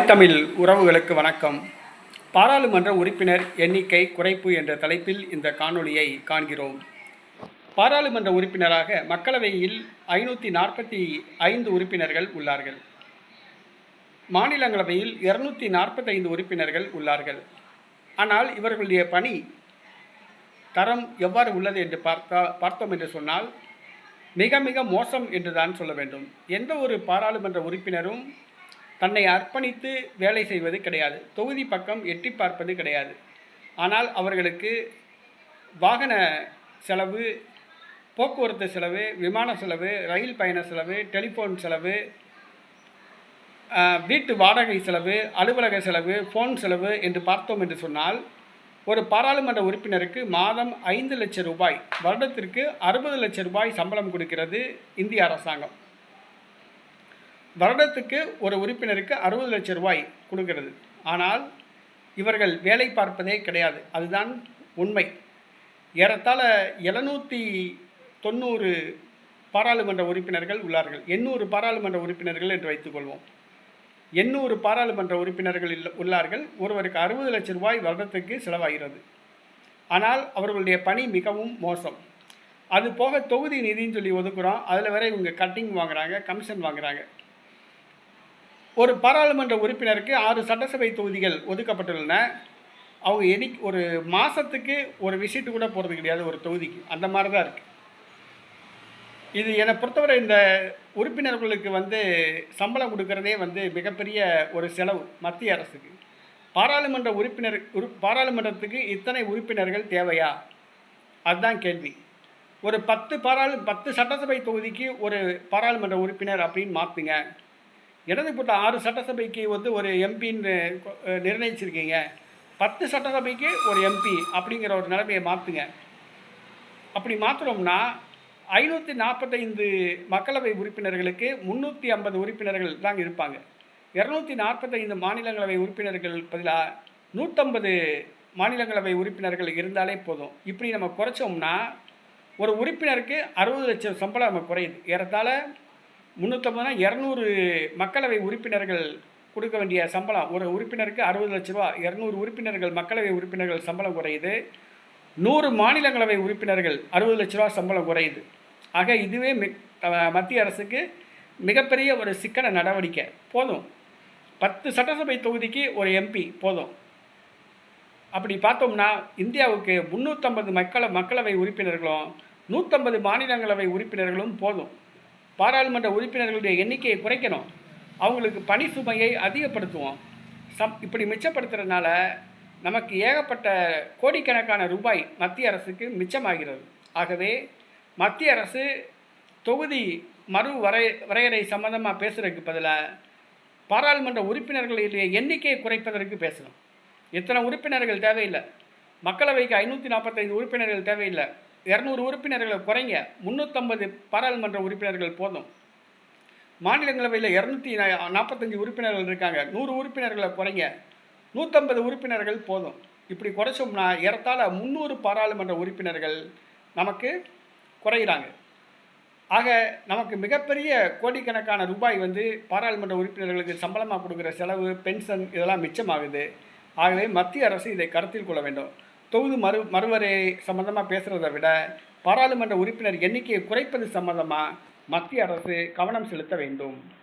தமிழ் உறவுகளுக்கு வணக்கம். பாராளுமன்ற உறுப்பினர் எண்ணிக்கை குறைப்பு என்ற தலைப்பில் இந்த காணொளியை காண்கிறோம். பாராளுமன்ற உறுப்பினராக மக்களவையில் ஐநூற்றி நாற்பத்தி ஐந்து உறுப்பினர்கள் உள்ளார்கள். மாநிலங்களவையில் இருநூற்றி நாற்பத்தைந்து உறுப்பினர்கள் உள்ளார்கள். ஆனால் இவர்களுடைய பணி தரம் எவ்வாறு உள்ளது என்று பார்த்தா பார்த்தோம் என்று சொன்னால் மிக மிக மோசம் என்று தான் சொல்ல வேண்டும். எந்த ஒரு பாராளுமன்ற உறுப்பினரும் தன்னை அர்ப்பணித்து வேலை செய்வது கிடையாது. தொகுதி பக்கம் எட்டி பார்ப்பது கிடையாது. ஆனால் அவர்களுக்கு வாகன செலவு போக்குவரத்து செலவு விமான செலவு ரயில் பயண செலவு டெலிஃபோன் செலவு வீட்டு வாடகை செலவு அலுவலக செலவு ஃபோன் செலவு என்று பார்த்தோம் என்று சொன்னால் ஒரு பாராளுமன்ற உறுப்பினருக்கு மாதம் ஐந்து லட்சம் ரூபாய் வருடத்திற்கு அறுபது லட்சம் ரூபாய் சம்பளம் கொடுக்கிறது இந்திய அரசாங்கம். வருடத்துக்கு ஒரு உறுப்பினருக்கு அறுபது லட்சம் ரூபாய் கொடுக்கிறது. ஆனால் இவர்கள் வேலை பார்ப்பதே கிடையாது. அதுதான் உண்மை. ஏறத்தாழ எழுநூற்றி தொண்ணூறு பாராளுமன்ற உறுப்பினர்கள் உள்ளார்கள். எண்ணூறு பாராளுமன்ற உறுப்பினர்கள் என்று வைத்துக்கொள்வோம் எண்ணூறு பாராளுமன்ற உறுப்பினர்கள் உள்ளார்கள். ஒருவருக்கு அறுபது லட்சம் ரூபாய் வருடத்துக்கு செலவாகிறது. ஆனால் அவர்களுடைய பணி மிகவும் மோசம். அது போக தொகுதி நிதின்னு சொல்லி ஒதுக்குறோம். அதில் வேற இவங்க கட்டிங் வாங்குறாங்க கமிஷன் வாங்குறாங்க. ஒரு பாராளுமன்ற உறுப்பினருக்கு ஆறு சட்டசபை தொகுதிகள் ஒதுக்கப்பட்டுள்ளன. அவங்க எனி ஒரு மாதத்துக்கு ஒரு விசிட்டு கூட போகிறது கிடையாது ஒரு தொகுதிக்கு. அந்த மாதிரி தான் இருக்குது இது என்னை பொறுத்தவரை இந்த உறுப்பினர்களுக்கு வந்து சம்பளம் கொடுக்கறதே வந்து மிகப்பெரிய ஒரு செலவு மத்திய அரசுக்கு. பாராளுமன்ற உறுப்பினர் உறு பாராளுமன்றத்துக்கு இத்தனை உறுப்பினர்கள் தேவையா? அதுதான் கேள்வி. ஒரு பத்து பாராளு பத்து சட்டசபை தொகுதிக்கு ஒரு பாராளுமன்ற உறுப்பினர் அப்படின்னு மாற்றுங்க இடது ஆறு சட்டசபைக்கு வந்து ஒரு எம்பின்னு நிர்ணயிச்சிருக்கீங்க. பத்து சட்டசபைக்கு ஒரு எம்பி அப்படிங்கிற ஒரு நிலைமையை மாற்றுங்க அப்படி மாற்றுறோம்னா ஐநூற்றி நாற்பத்தைந்து மக்களவை உறுப்பினர்களுக்கு முந்நூற்றி ஐம்பது உறுப்பினர்கள் தான் இருப்பாங்க. இரநூத்தி நாற்பத்தைந்து மாநிலங்களவை உறுப்பினர்கள் பதிலாக நூற்றம்பது மாநிலங்களவை உறுப்பினர்கள் இருந்தாலே போதும். இப்படி நம்ம குறைச்சோம்னா ஒரு உறுப்பினருக்கு அறுபது லட்சம் சம்பளம் நம்ம குறையுது. ஏறத்தாழ முந்நூற்றம்பதுனா இரநூறு மக்களவை உறுப்பினர்கள் கொடுக்க வேண்டிய சம்பளம். ஒரு உறுப்பினருக்கு அறுபது லட்ச ரூபா. இரநூறு உறுப்பினர்கள் மக்களவை உறுப்பினர்கள் சம்பளம் குறையுது. நூறு மாநிலங்களவை உறுப்பினர்கள் அறுபது லட்ச ரூபா சம்பளம் குறையுது. ஆக இதுவே மி மத்திய அரசுக்கு மிகப்பெரிய ஒரு சிக்கன நடவடிக்கை. போதும். பத்து சட்டசபை தொகுதிக்கு ஒரு எம்பி போதும். அப்படி பார்த்தோம்னா இந்தியாவுக்கு முந்நூற்றம்பது மக்கள மக்களவை உறுப்பினர்களும் நூற்றம்பது மாநிலங்களவை உறுப்பினர்களும் போதும். பாராளுமன்ற உறுப்பினர்களுடைய எண்ணிக்கையை குறைக்கணும். அவங்களுக்கு பணி சுமையை அதிகப்படுத்துவோம். சம் இப்படி மிச்சப்படுத்துறதுனால நமக்கு ஏகப்பட்ட கோடிக்கணக்கான ரூபாய் மத்திய அரசுக்கு மிச்சமாகிறது. ஆகவே மத்திய அரசு தொகுதி மறு வரை வரையறை சம்பந்தமாக பேசுகிறதுக்கு பதிலாக பாராளுமன்ற உறுப்பினர்களுடைய எண்ணிக்கையை குறைப்பதற்கு பேசணும். எத்தனை உறுப்பினர்கள் தேவையில்லை. மக்களவைக்கு ஐநூற்றி நாற்பத்தைந்து உறுப்பினர்கள் தேவையில்லை. இரநூறு உறுப்பினர்களை குறைங்க. முந்நூற்றம்பது பாராளுமன்ற உறுப்பினர்கள் போதும். மாநிலங்களவையில் இரநூத்தி நாற்பத்தஞ்சு உறுப்பினர்கள் இருக்காங்க. நூறு உறுப்பினர்களை குறைங்க. நூற்றம்பது உறுப்பினர்கள் போதும். இப்படி குறைச்சோம்னா ஏறத்தாழ முந்நூறு பாராளுமன்ற உறுப்பினர்கள் நமக்கு குறையிறாங்க. ஆக நமக்கு மிகப்பெரிய கோடிக்கணக்கான ரூபாய் வந்து பாராளுமன்ற உறுப்பினர்களுக்கு சம்பளமாக கொடுக்குற செலவு பென்ஷன் இதெல்லாம் மிச்சமாகுது. ஆகவே மத்திய அரசு இதை கருத்தில் கொள்ள வேண்டும். தொகுதி மறு மறுவரை சம்பந்தமாக பேசுகிறத விட பாராளுமன்ற உறுப்பினர் எண்ணிக்கையை குறைப்பது சம்பந்தமாக மத்திய அரசு கவனம் செலுத்த வேண்டும்.